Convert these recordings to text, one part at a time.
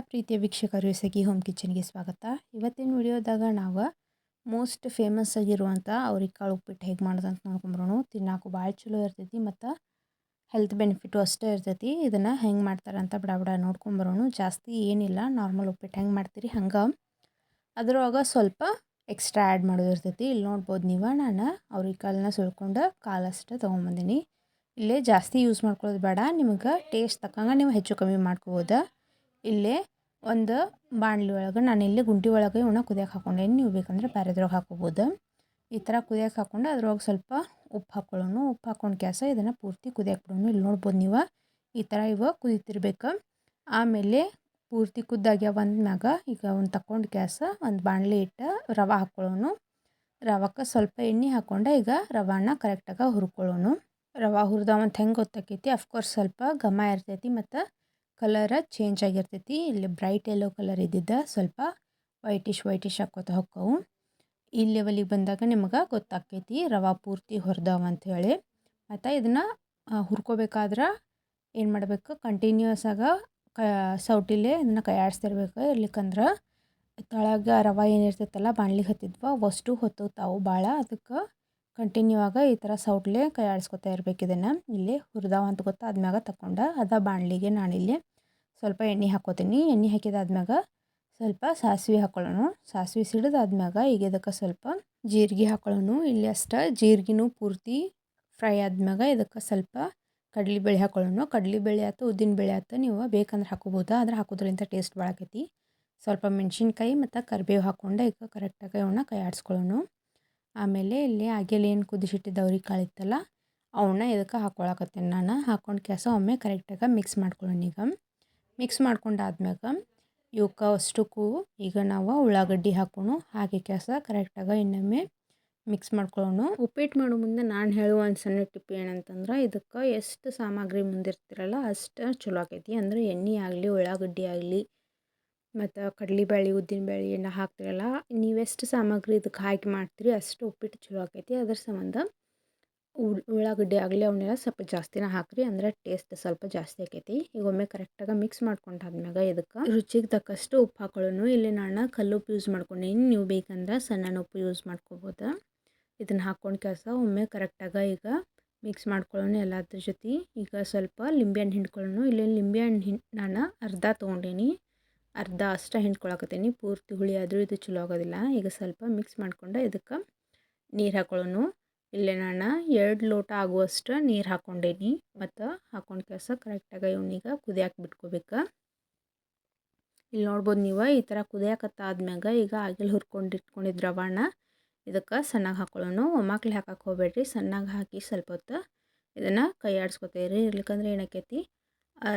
ಪ್ರೀತಿಯ ವೀಕ್ಷಕರು ಸಗಿ ಹೋಮ್ ಕಿಚನ್ಗೆ ಸ್ವಾಗತ. ಇವತ್ತಿನ ವಿಡಿಯೋದಾಗ ನಾವು ಮೋಸ್ಟ್ ಫೇಮಸ್ ಆಗಿರುವಂಥ ಅವ್ರಿಕಾಳು ಉಪ್ಪಿಟ್ಟು ಹೇಗೆ ಮಾಡೋದಂತ ನೋಡ್ಕೊಂಬರೋಣ. ತಿನ್ನೋಕೆ ಭಾಳ ಚಲೋ ಇರ್ತೈತಿ ಮತ್ತು ಹೆಲ್ತ್ ಬೆನಿಫಿಟು ಅಷ್ಟೇ ಇರ್ತೈತಿ. ಇದನ್ನು ಹೆಂಗೆ ಮಾಡ್ತಾರೆ ಅಂತ ಬಿಡ ಬಡ ನೋಡ್ಕೊಂಬರೋಣ. ಜಾಸ್ತಿ ಏನಿಲ್ಲ ನಾರ್ಮಲ್ ಉಪ್ಪಿಟ್ಟು ಹೆಂಗೆ ಮಾಡ್ತೀರಿ ಹಂಗೆ. ಅದರೊಳಗೆ ಸ್ವಲ್ಪ ಎಕ್ಸ್ಟ್ರಾ ಆ್ಯಡ್ ಮಾಡೋದು ಇರ್ತೈತಿ. ಇಲ್ಲಿ ನೋಡ್ಬೋದು ನೀವು, ನಾನು ಅವ್ರಿಕಾಳನ್ನ ಸುಳ್ಕೊಂಡು ಕಾಲಷ್ಟು ತೊಗೊಂಬಂದಿನಿ. ಇಲ್ಲೇ ಜಾಸ್ತಿ ಯೂಸ್ ಮಾಡ್ಕೊಳ್ಳೋದು ಬೇಡ. ನಿಮಗೆ ಟೇಸ್ಟ್ ತಕ್ಕಂಗೆ ನೀವು ಹೆಚ್ಚು ಕಮ್ಮಿ ಮಾಡ್ಕೋಬೋದು. ಇಲ್ಲೇ ಒಂದು ಬಾಣಲಿ ಒಳಗೆ, ನಾನು ಇಲ್ಲಿ ಗುಂಡಿ ಒಳಗೆ ಇವನ್ನ ಕುದಿಯಕ್ಕೆ ಹಾಕೊಂಡೆ. ನೀವು ಬೇಕಂದ್ರೆ ಬೇರೆದ್ರೊಳಗೆ ಹಾಕೋಬೋದು. ಈ ಥರ ಕುದಿಯಕ್ಕೆ ಹಾಕೊಂಡು, ಅದ್ರೊಳಗೆ ಸ್ವಲ್ಪ ಉಪ್ಪು ಹಾಕ್ಕೊಳ್ಳೋಣ ಉಪ್ಪು ಹಾಕ್ಕೊಂಡು ಕ್ಯಾಸ ಇದನ್ನು ಪೂರ್ತಿ ಕುದಿಯಕ್ಕೆ ಬಿಡೋಣ ಇಲ್ಲಿ ನೋಡ್ಬೋದು ನೀವು, ಈ ಥರ ಇವ ಕುದಿತಿರ್ಬೇಕು. ಆಮೇಲೆ ಪೂರ್ತಿ ಕುದ್ದಾಗ್ಯಾವ ಅಂದ್ಮ್ಯಾಗ ಈಗ ಒಂದು ತಗೊಂಡು ಕ್ಯಾಸ ಒಂದು ಬಾಣಲಿ ಇಟ್ಟು ರವೆ ಹಾಕ್ಕೊಳ್ಳೋಣ ರವಕ್ಕೆ ಸ್ವಲ್ಪ ಎಣ್ಣೆ ಹಾಕ್ಕೊಂಡು ಈಗ ರವಾನ ಕರೆಕ್ಟಾಗಿ ಹುರ್ಕೊಳ್ಳೋನು. ರವೆ ಹುರಿದವಂತ ಹೆಂಗೆ ಗೊತ್ತಾಕೈತಿ? ಅಫ್ಕೋರ್ಸ್ ಸ್ವಲ್ಪ ಘಮ ಇರ್ತೈತಿ ಮತ್ತು ಕಲರ ಚೇಂಜ್ ಆಗಿರ್ತೈತಿ. ಇಲ್ಲಿ ಬ್ರೈಟ್ ಯೆಲ್ಲೋ ಕಲರ್ ಇದ್ದಿದ್ದ ಸ್ವಲ್ಪ ವೈಟಿಶ್ ವೈಟಿಶ್ ಹಾಕೋತ ಹೊಕ್ಕವು ಈ ಲೆವೆಲಿಗೆ ಬಂದಾಗ ನಿಮಗೆ ಗೊತ್ತಾಕೈತಿ ರವೆ ಪೂರ್ತಿ ಹೊರದವ ಅಂಥೇಳಿ ಮತ್ತು ಇದನ್ನು ಹುರ್ಕೋಬೇಕಾದ್ರೆ ಏನು ಮಾಡಬೇಕು? ಕಂಟಿನ್ಯೂಸ್ ಆಗ ಕ, ಸೌಟಿಲೆ ಇದನ್ನು ಕೈಯಾಡಿಸ್ತಿರ್ಬೇಕು. ಇರ್ಲಿಕ್ಕಂದ್ರೆ ತಳಗೆ ರವೆ ಏನಿರ್ತೈತಲ್ಲ, ಬಾಣ್ಲಿಗೆ ಹತ್ತಿದ್ವ ಅಷ್ಟು ಹೊತ್ತೋತಾವು ಭಾಳ ಅದಕ್ಕೆ ಕಂಟಿನ್ಯೂ ಆಗ ಈ ಥರ ಸೌಟ್ಲೆ ಕೈ ಆಡಿಸ್ಕೊತಾ ಇರಬೇಕು ಇದನ್ನು. ಇಲ್ಲಿ ಹುರಿದಾವ ಅಂತ ಗೊತ್ತಾದ್ಮ್ಯಾಗ ತಗೊಂಡು ಅದ ಬಾಣಲಿಗೆ ನಾನಿಲ್ಲಿ ಸ್ವಲ್ಪ ಎಣ್ಣೆ ಹಾಕೋತೀನಿ ಎಣ್ಣೆ ಹಾಕಿದಾದ್ಮ್ಯಾಗ ಸ್ವಲ್ಪ ಸಾಸಿವೆ ಹಾಕೊಳ್ಳೋಣ. ಸಾಸಿವೆ ಸಿಡಿದಾದ್ಮ್ಯಾಗ ಈಗ ಇದಕ್ಕೆ ಸ್ವಲ್ಪ ಜೀರಿಗೆ ಹಾಕೊಳ್ಳೋಣ. ಇಲ್ಲಿ ಅಷ್ಟ ಜೀರಿಗೆನೂ ಪೂರ್ತಿ ಫ್ರೈ ಆದ್ಮ್ಯಾಗ ಇದಕ್ಕೆ ಸ್ವಲ್ಪ ಕಡಲೆಬೇಳೆ ಹಾಕೊಳ್ಳೋಣ. ಕಡಲೆಬೇಳೆ ಆಯ್ತು ಉದ್ದಿನಬೇಳೆ ಆಯ್ತು, ನೀವು ಬೇಕಂದ್ರೆ ಹಾಕೋಬೋದು? ಆದ್ರೆ ಹಾಕೋದ್ರಿಂದ ಟೇಸ್ಟ್ ಭಾಳ ಆಕೈತಿ ಸ್ವಲ್ಪ ಮೆಣಸಿನ್ಕಾಯಿ ಮತ್ತು ಕರಿಬೇವು ಹಾಕ್ಕೊಂಡು ಈಗ ಕರೆಕ್ಟಾಗಿ ಅವನ್ನ ಕೈ ಆಡಿಸ್ಕೊಳ್ಳೋಣ ಆಮೇಲೆ ಇಲ್ಲಿ ಆಗೇಲಿ ಏನು ಕುದಿಸಿಟ್ಟಿದ್ದ ಅವ್ರಿಗೆ ಇತ್ತಲ್ಲ ಅವನ್ನ ಇದಕ್ಕೆ ಹಾಕ್ಕೊಳಕತ್ತೀನಿ ನಾನು. ಹಾಕ್ಕೊಂಡು ಕೆಲಸ ಒಮ್ಮೆ ಕರೆಕ್ಟಾಗಿ ಮಿಕ್ಸ್ ಮಾಡ್ಕೊಳ್ಳೋಣ ಈಗ. ಮಿಕ್ಸ್ ಮಾಡ್ಕೊಂಡಾದ್ಮ್ಯಾಗ ಇವಕ್ಕೆ ಅಷ್ಟಕ್ಕೂ ಈಗ ನಾವು ಉಳ್ಳಾಗಡ್ಡಿ ಹಾಕೋಣ. ಹಾಕಿ ಕೆಲಸ ಕರೆಕ್ಟಾಗಿ ಇನ್ನೊಮ್ಮೆ ಮಿಕ್ಸ್ ಮಾಡ್ಕೊಳ್ಳೋಣ. ಉಪ್ಪಿಟ್ಟು ಮಾಡೋ ಮುಂದೆ ನಾನು ಹೇಳುವ ಒಂದು ಸಣ್ಣ ಟಿಪ್ ಏನಂತಂದ್ರೆ, ಇದಕ್ಕೆ ಎಷ್ಟು ಸಾಮಗ್ರಿ ಮುಂದಿರ್ತೀರಲ್ಲ ಅಷ್ಟು ಚಲೋ ಆಕೈತಿ ಅಂದರೆ ಎಣ್ಣೆ ಆಗಲಿ, ಉಳ್ಳಾಗಡ್ಡಿ ಆಗಲಿ ಮತ್ತು ಉದ್ದಿನ ಉದ್ದಿನಬೇಳೆ ಎಲ್ಲ ಹಾಕ್ತಿರಲ್ಲ, ನೀವೆಷ್ಟು ಸಾಮಗ್ರಿ ಇದಕ್ಕೆ ಹಾಕಿ ಮಾಡ್ತೀರಿ ಅಷ್ಟು ಉಪ್ಪಿಟ್ಟು ಚಲೋ ಆಕೈತಿ. ಅದ್ರ ಸಂಬಂಧ ಉಳ್ಳಾಗಡ್ಡಿ ಆಗಲಿ ಅವನ್ನೆಲ್ಲ ಸ್ವಲ್ಪ ಜಾಸ್ತಿನ ಹಾಕ್ರಿ ಅಂದರೆ ಟೇಸ್ಟ್ ಸ್ವಲ್ಪ ಜಾಸ್ತಿ ಆಕೈತಿ. ಈಗ ಒಮ್ಮೆ ಕರೆಕ್ಟಾಗಿ ಮಿಕ್ಸ್ ಮಾಡ್ಕೊಂಡಾದ್ಮ್ಯಾಗ ಇದಕ್ಕೆ ರುಚಿಗೆ ತಕ್ಕಷ್ಟು ಉಪ್ಪು ಹಾಕೊಳ್ಳೋನು, ಇಲ್ಲಿ ನಾನು ಕಲ್ಲುಪ್ಪು ಯೂಸ್ ಮಾಡ್ಕೊಂಡೀನಿ. ನೀವು ಬೇಕಂದ್ರೆ ಸಣ್ಣ ಉಪ್ಪು ಯೂಸ್ ಮಾಡ್ಕೊಬೋದು. ಇದನ್ನು ಹಾಕ್ಕೊಂಡು ಕೆಲಸ, ಒಮ್ಮೆ ಕರೆಕ್ಟಾಗಿ ಈಗ ಮಿಕ್ಸ್ ಮಾಡ್ಕೊಳ್ಳೋಣ ಎಲ್ಲದ್ರ ಜೊತೆ. ಈಗ ಸ್ವಲ್ಪ ಲಿಂಬೆಹಣ್ಣು ಹಿಂಡ್ಕೊಳ್ಳೋಣ ಇಲ್ಲಿ ಲಿಂಬೆಹಣ್ಣು ಹಿಂ, ನಾನು ಅರ್ಧ ತೊಗೊಂಡೀನಿ. ಅರ್ಧ ಅಷ್ಟು ಹಿಂಡ್ಕೊಳಕತ್ತೀನಿ. ಪೂರ್ತಿ ಹುಳಿ ಆದರೂ ಇದು ಚಲೋ ಆಗೋದಿಲ್ಲ. ಈಗ ಸ್ವಲ್ಪ ಮಿಕ್ಸ್ ಮಾಡ್ಕೊಂಡು ಇದಕ್ಕೆ ನೀರು ಹಾಕೊಳ್ಳೋನು ಇಲ್ಲೇ ನಾನು ಎರಡು ಲೋಟ ಆಗುವಷ್ಟು ನೀರು ಹಾಕ್ಕೊಂಡೇನಿ ಮತ್ತು ಹಾಕೊಂಡು ಕೆಲಸ ಕರೆಕ್ಟಾಗಿ ಇವನಿಗೆ ಕುದಿಯಾಕೆ ಬಿಟ್ಕೋಬೇಕು. ಇಲ್ಲಿ ನೋಡ್ಬೋದು ನೀವು, ಈ ಥರ ಕುದಿಯಾಕತ್ತಾದ್ಮ್ಯಾಗ ಈಗ ಆಗಿಲ್ ಹುರ್ಕೊಂಡು ಇಟ್ಕೊಂಡಿದ್ದು ರವಾಣ ಇದಕ್ಕೆ ಸಣ್ಣಗೆ ಹಾಕೊಳ್ಳೋಣ ಒಮ್ಮಕ್ಲಿ ಹಾಕಕ್ಕೆ ಹೋಗ್ಬೇಡ್ರಿ. ಸಣ್ಣಗೆ ಹಾಕಿ ಸ್ವಲ್ಪ ಹೊತ್ತು ಇದನ್ನು ಕೈ ಆಡಿಸ್ಕೊತೀರಿ ಇರ್ಲಿಕ್ಕಂದ್ರೆ ಏನಾಕೈತಿ?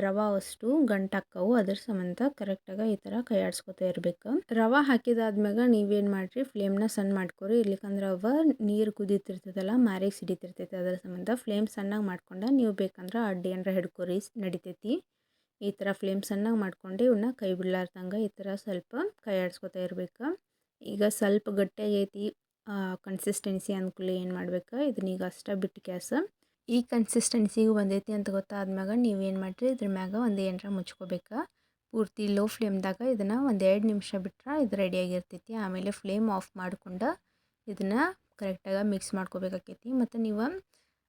ರವೆ ಅಷ್ಟು ಗಂಟಾಕ್ಕವು ಅದ್ರ ಸಂಬಂಧ ಕರೆಕ್ಟಾಗಿ ಈ ಥರ ಕೈ ಆಡ್ಸ್ಕೊತಾ ಇರ್ಬೇಕು. ರವೆ ಹಾಕಿದಾದ್ಮ್ಯಾಗ ನೀವೇನು ಮಾಡಿರಿ, ಫ್ಲೇಮ್ನ ಸಣ್ಣ ಮಾಡ್ಕೊರಿ. ಇರ್ಲಿಕ್ಕಂದ್ರೆ ಅವ ನೀರು ಕುದೀತಿರ್ತೈತಲ್ಲ ಮಾರಿಗೆ ಸಿಡಿತಿರ್ತೈತೆ. ಅದ್ರ ಸಂಬಂಧ ಫ್ಲೇಮ್ ಸಣ್ಣಗೆ ಮಾಡ್ಕೊಂಡು ನೀವು ಬೇಕಂದ್ರೆ ಅಡ್ಡಿ ಏನಾರ ಹಿಡ್ಕೊರಿ, ನಡಿತೈತಿ. ಈ ಥರ ಫ್ಲೇಮ್ ಸಣ್ಣಗೆ ಮಾಡ್ಕೊಂಡು ಇವನ್ನ ಕೈ ಬಿಡ್ಲಾರ್ದಂಗೆ ಈ ಥರ ಸ್ವಲ್ಪ ಕೈ ಆಡ್ಸ್ಕೊತ ಇರಬೇಕು. ಈಗ ಸ್ವಲ್ಪ ಗಟ್ಟಿಯಾಗೈತಿ ಕನ್ಸಿಸ್ಟೆನ್ಸಿ ಅನ್ಕೂಲ ಏನು ಮಾಡ್ಬೇಕು? ಇದನ್ನೀಗ ಅಷ್ಟೇ ಬಿಟ್ಟು ಕ್ಯಾಸ ಈ ಕನ್ಸಿಸ್ಟೆನ್ಸಿಗೆ ಬಂದೈತಿ ಅಂತ ಗೊತ್ತಾದ್ಮ್ಯಾಗ ನೀವೇನು ಮಾಡಿರಿ? ಇದ್ರ ಮ್ಯಾಗ ಒಂದು ಏನರ ಮುಚ್ಕೋಬೇಕು. ಪೂರ್ತಿ ಲೋ ಫ್ಲೇಮ್ದಾಗ ಇದನ್ನು ಒಂದು ಎರಡು ನಿಮಿಷ ಬಿಟ್ರೆ ಇದು ರೆಡಿಯಾಗಿರ್ತೈತಿ ಆಮೇಲೆ ಫ್ಲೇಮ್ ಆಫ್ ಮಾಡಿಕೊಂಡು ಇದನ್ನು ಕರೆಕ್ಟಾಗಿ ಮಿಕ್ಸ್ ಮಾಡ್ಕೋಬೇಕಾಕೈತಿ. ಮತ್ತು ನೀವು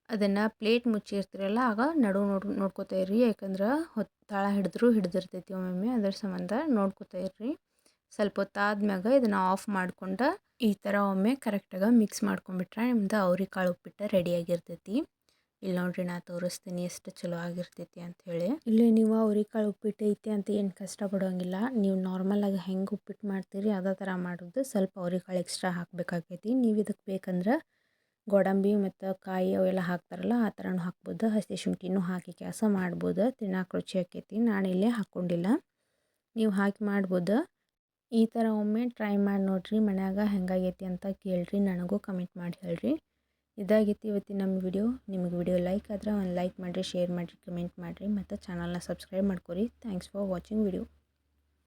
ಅದನ್ನು ಪ್ಲೇಟ್ ಮುಚ್ಚಿರ್ತೀರಲ್ಲ, ಆಗ ನಡು ನೋಡ್, ನೋಡ್ಕೋತಾ ಇರ್ರಿ. ಯಾಕಂದ್ರೆ ಹೊತ್ತು ತಾಳ ಹಿಡಿದ್ರು ಹಿಡಿದಿರ್ತೈತಿ ಒಮ್ಮೊಮ್ಮೆ. ಅದ್ರ ಸಂಬಂಧ ನೋಡ್ಕೋತಾ ಇರ್ರಿ. ಸ್ವಲ್ಪ ಹೊತ್ತಾದ್ಮ್ಯಾಗ ಇದನ್ನು ಆಫ್ ಮಾಡ್ಕೊಂಡು ಈ ಥರ ಒಮ್ಮೆ ಕರೆಕ್ಟಾಗಿ ಮಿಕ್ಸ್ ಮಾಡ್ಕೊಂಡ್ಬಿಟ್ರೆ ನಿಮ್ದು ಅವ್ರಿಕಾಳು ಉಪ್ಪಿಟ್ಟು ರೆಡಿಯಾಗಿರ್ತೈತಿ ಇಲ್ಲಿ ನೋಡ್ರಿ ನಾ ತೋರಿಸ್ತೀನಿ, ಎಷ್ಟು ಚಲೋ ಆಗಿರ್ತೈತಿ ಹೇಳಿ. ಇಲ್ಲಿ ನೀವು ಅವ್ರಿಕಾಳು ಉಪ್ಪಿಟ್ಟು ಐತಿ ಅಂತ ಏನು ಕಷ್ಟ ಪಡೋಂಗಿಲ್ಲ ನೀವು ನಾರ್ಮಲಾಗಿ ಹೆಂಗೆ ಉಪ್ಪಿಟ್ಟು ಮಾಡ್ತೀರಿ, ಅದೇ ಥರ ಮಾಡೋದು. ಸ್ವಲ್ಪ ಅವ್ರಿಕಾಳು ಎಕ್ಸ್ಟ್ರಾ ಹಾಕಬೇಕಾಗೈತಿ. ನೀವು ಇದಕ್ಕೆ ಬೇಕಂದ್ರೆ ಗೋಡಂಬಿ ಮತ್ತು ಕಾಯಿ ಅವೆಲ್ಲ ಹಾಕ್ತಾರಲ್ಲ, ಆ ಥರನೂ ಹಾಕ್ಬೋದು. ಹಸಿ ಶುಂಠಿನೂ ಹಾಕಿ ಕೆಲಸ ಮಾಡ್ಬೋದು. ತಿನ್ನೋಕೆ ರುಚಿ ಆಕೈತಿ. ನಾನು ಇಲ್ಲೇ ಹಾಕ್ಕೊಂಡಿಲ್ಲ ನೀವು ಹಾಕಿ ಮಾಡ್ಬೋದು. ಈ ಥರ ಒಮ್ಮೆ ಟ್ರೈ ಮಾಡಿ ನೋಡಿರಿ, ಮನ್ಯಾಗ ಹೆಂಗಾಗೈತಿ ಅಂತ ಕೇಳಿರಿ. ನನಗೂ ಕಮೆಂಟ್ ಮಾಡಿ ಹೇಳ್ರಿ. ಇದಾಗೈತಿ ಇವತ್ತಿನ ನಮ್ಮ ವಿಡಿಯೋ. ನಿಮಗೆ ವಿಡಿಯೋ ಲೈಕ್ ಆದ್ರೆ ಒಂದು ಲೈಕ್ ಮಾಡಿರಿ ಶೇರ್ ಮಾಡಿರಿ ಕಮೆಂಟ್ ಮಾಡಿರಿ, ಮತ್ತು ಚಾನಲ್ನ ಸಬ್ಸ್ಕ್ರೈಬ್ ಮಾಡ್ಕೊರಿ. Thanks for watching video